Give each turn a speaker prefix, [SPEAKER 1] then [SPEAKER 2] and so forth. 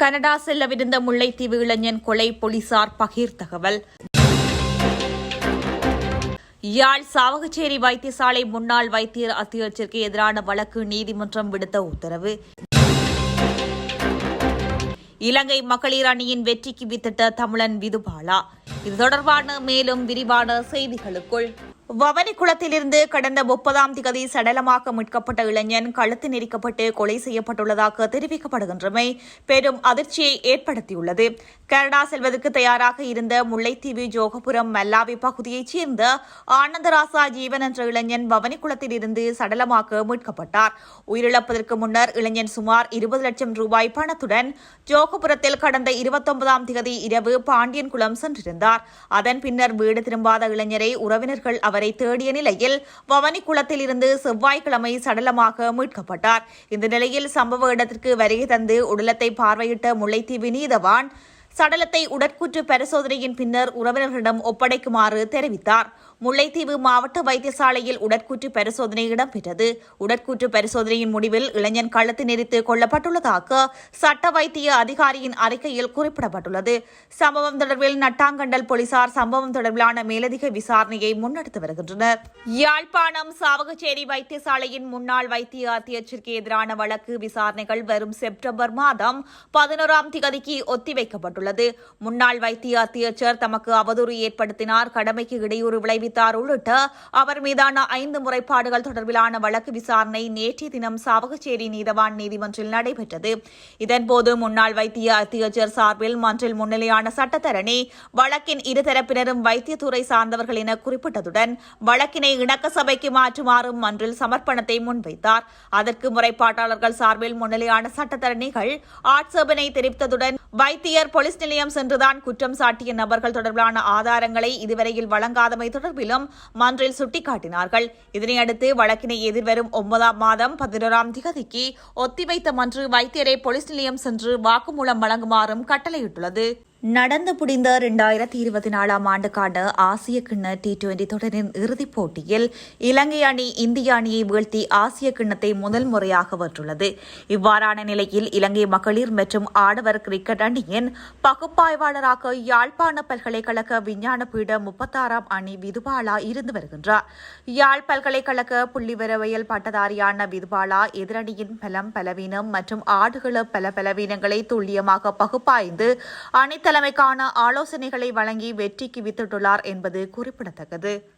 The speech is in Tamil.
[SPEAKER 1] கனடா செல்லவிருந்த முல்லைத்தீவு இளைஞன் கொலை போலீசார் பகிர் தகவல் யாழ் சாவகச்சேரி வைத்தியசாலை முன்னாள் வைத்தியர் அத்தியட்சிற்கு எதிரான வழக்கு நீதிமன்றம் விடுத்த உத்தரவு. இலங்கை மகளிர் அணியின் வெற்றிக்கு வித்திட்ட தமிழன் விதுபாலா. இது தொடர்பான மேலும் விரிவான செய்திகளுக்குள். வவனிக்குளத்திலிருந்து கடந்த முப்பதாம் திகதி சடலமாக மீட்கப்பட்ட இளைஞன் கழுத்து நெரிக்கப்பட்டு கொலை செய்யப்பட்டுள்ளதாக தெரிவிக்கப்படுகின்றமை பெரும் அதிர்ச்சியை ஏற்படுத்தியுள்ளது. கனடா செல்வதற்கு தயாராக இருந்த முல்லைத்தீவு ஜோகபுரம் மல்லாவி பகுதியைச் சேர்ந்த ஆனந்தராசா ஜீவன் என்ற இளைஞன் வவனிக்குளத்திலிருந்து சடலமாக மீட்கப்பட்டார். உயிரிழப்பதற்கு முன்னர் இளைஞன் சுமார் இருபது லட்சம் ரூபாய் பணத்துடன் ஜோகபுரத்தில் கடந்த இருபத்தொன்பதாம் திகதி இரவு பாண்டியன்குளம் சென்றிருந்தார். அதன் பின்னர் வீடு திரும்பாத இளைஞரை உறவினர்கள் அவர் தேடிய நிலையில் பவனிக்குளத்தில் இருந்து செவ்வாய்க்கிழமை சடலமாக மீட்கப்பட்டார். இந்த நிலையில் சம்பவ இடத்திற்கு வருகை தந்து உடலத்தை பார்வையிட்ட முல்லைத்தீவு நீதவான் சடலத்தை உடற்கூற்று பரிசோதனையின் பின்னர் உறவினர்களிடம் ஒப்படைக்குமாறு தெரிவித்தார். முல்லைத்தீவு மாவட்ட வைத்தியசாலையில் உடற்கூற்று பரிசோதனை இடம்பெற்றது. உடற்கூற்று பரிசோதனையின் முடிவில் இளைஞன் கழுத்து நெரித்து கொல்லப்பட்டுள்ளதாக சட்ட வைத்திய அதிகாரியின் அறிக்கையில் குறிப்பிடப்பட்டுள்ளது. சம்பவம் தொடர்பில் நட்டாங்கண்டல் போலீசார் சம்பவம் தொடர்பிலான மேலதிக விசாரணையை முன்னெடுத்து வருகின்றனர். யாழ்ப்பாணம் சாவகச்சேரி வைத்தியசாலையின் முன்னாள் வைத்திய அத்தியட்சிற்கு எதிரான வழக்கு விசாரணைகள் வரும் செப்டம்பர் மாதம் பதினோராம் திகதிக்கு ஒத்திவைக்கப்பட்டுள்ளது. முன்னாள் வைத்திய அத்தியட்சர் தமக்கு அவதூறு ஏற்படுத்தினார். கடமைக்கு இடையூறு விளைவித்தார் உள்ளிட்ட அவர் மீதான ஐந்து முறைப்பாடுகள் தொடர்பிலான வழக்கு விசாரணை நேற்றைய தினம் சாவகச்சேரி நீதவான் நீதிமன்றில் நடைபெற்றது. இதன்போது முன்னாள் வைத்திய அத்தியட்சர் சார்பில் மன்றில் முன்னிலையான சட்டத்தரணி வழக்கின் இருதரப்பினரும் வைத்தியத்துறை சார்ந்தவர்கள் என குறிப்பிட்டதுடன் வழக்கினை இணக்க சபைக்கு மாற்றுமாறும் மன்றில் சமர்ப்பணத்தை முன்வைத்தார். அதற்கு முறைப்பாட்டாளர்கள் சார்பில் முன்னிலையான சட்டத்தரணிகள் ஆட்சேபனை தெரிவித்ததுடன் வைத்தியர் போலீஸ் நிலையம் சென்றுதான் குற்றம் சாட்டிய நபர்கள் தொடர்பிலான ஆதாரங்களை இதுவரையில் வழங்காதமை தொடர்பிலும் மன்றில் சுட்டிக்காட்டினார்கள். இதனையடுத்து வழக்கினை எதிர்வரும் ஒன்பதாம் மாதம் பதினோராம் திகதிக்கு ஒத்திவைத்த மன்று வைத்தியரை போலீஸ் நிலையம் சென்று வாக்குமூலம் வழங்குமாறும் கட்டளையிட்டுள்ளது. நடந்து புடிந்த இரண்டாயிரத்தி இருபத்தி நாலாம் ஆண்டுக்கான ஆசிய கிண்ண டி டுவெண்டி தொடரின் இறுதிப் போட்டியில் இலங்கை அணி இந்திய அணியை வீழ்த்தி ஆசிய கிண்ணத்தை முதல் முறையாக வென்றுள்ளது. இவ்வாறான நிலையில் இலங்கை மகளிர் மற்றும் ஆடவர் கிரிக்கெட் அணியின் பகுப்பாய்வாளராக யாழ்ப்பாண பல்கலைக்கழக விஞ்ஞான பீட முப்பத்தாறாம் அணி விதுபாலா இருந்து வருகின்றார். யாழ் பல்கலைக்கழக புள்ளிவிரவியல் பட்டதாரியான விதுபாலா எதிரணியின் பலம் பலவீனம் மற்றும் ஆடுகள பல பலவீனங்களை துல்லியமாக பகுப்பாய்ந்து அணித்தலைமைக்கான ஆலோசனைகளை வழங்கி வெற்றிக்கு வித்திட்டுள்ளார் என்பது குறிப்பிடத்தக்கது.